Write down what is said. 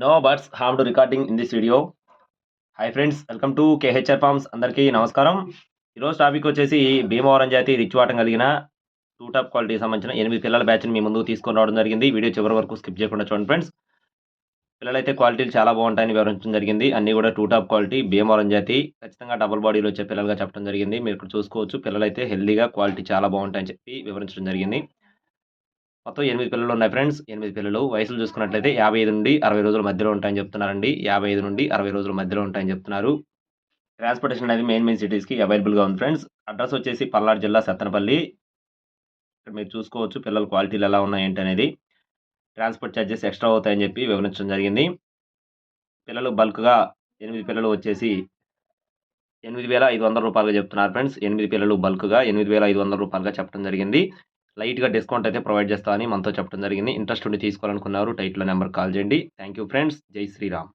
No birds harm to recording in this video hi friends welcome to K H R farms అందరికీ నమస్కారం. ఈరోజు topic వచ్చేసి భీమవరం జాతి రిచ్వాటం కలిగిన టూ టాప్ క్వాలిటీ సంబంధించిన ఎనిమిది పిల్లల బ్యాచ్ని మీ ముందు తీసుకొని రావడం జరిగింది. వీడియో చివరి వరకు స్కిప్ చేయకుండా చూడండి ఫ్రెండ్స్ పిల్లలైతే క్వాలిటీలు చాలా బాగుంటాయని వివరించడం జరిగింది. అన్ని కూడా టూ టాప్ క్వాలిటీ భీమవరం జాతి. ఖచ్చితంగా డబుల్ బాడీలో వచ్చే పిల్లలుగా చెప్పడం జరిగింది. మీరు ఇక్కడ చూసుకోవచ్చు పిల్లలైతే హెల్దీగా క్వాలిటీ చాలా బాగుంటాయని చెప్పి వివరించడం జరిగింది. మొత్తం ఎనిమిది పిల్లలు ఉన్నాయి ఫ్రెండ్స్. ఎనిమిది పిల్లలు. వయసులు చూసుకున్నట్లయితే యాభై ఐదు నుండి అరవై రోజుల మధ్యలో ఉంటాయని చెప్తున్నారండి. యాభై ఐదు నుండి అరవై రోజుల మధ్యలో ఉంటాయని చెప్తున్నారు. ట్రాన్స్పోర్టేషన్ అనేది మెయిన్ మెయిన్ సిటీస్కి అవైలబుల్గా ఉంది ఫ్రెండ్స్. అడ్రస్ వచ్చేసి పల్నాడు జిల్లా సత్తనపల్లి. ఇక్కడ మీరు చూసుకోవచ్చు పిల్లల క్వాలిటీలు ఎలా ఉన్నాయి ఏంటి అనేది. ట్రాన్స్పోర్ట్ ఛార్జెస్ ఎక్స్ట్రా అవుతాయని చెప్పి వివరించడం జరిగింది. పిల్లలు బల్క్గా ఎనిమిది పిల్లలు వచ్చేసి ఎనిమిది వేల ఐదు వందల రూపాయలుగా చెప్తున్నారు ఫ్రెండ్స్. ఎనిమిది పిల్లలు బల్క్గా ఎనిమిది వేల ఐదు వందల రూపాయలుగా చెప్పడం జరిగింది. లైట్గా డిస్కౌంట్ అయితే ప్రొవైడ్ చేస్తామని మనతో చెప్పడం జరిగింది. ఇంట్రెస్ట్ ఉండి తీసుకోవాలనుకున్నారు టైట్లో నెంబర్ కాల్ చేయండి. Thank you friends. జై శ్రీరామ్.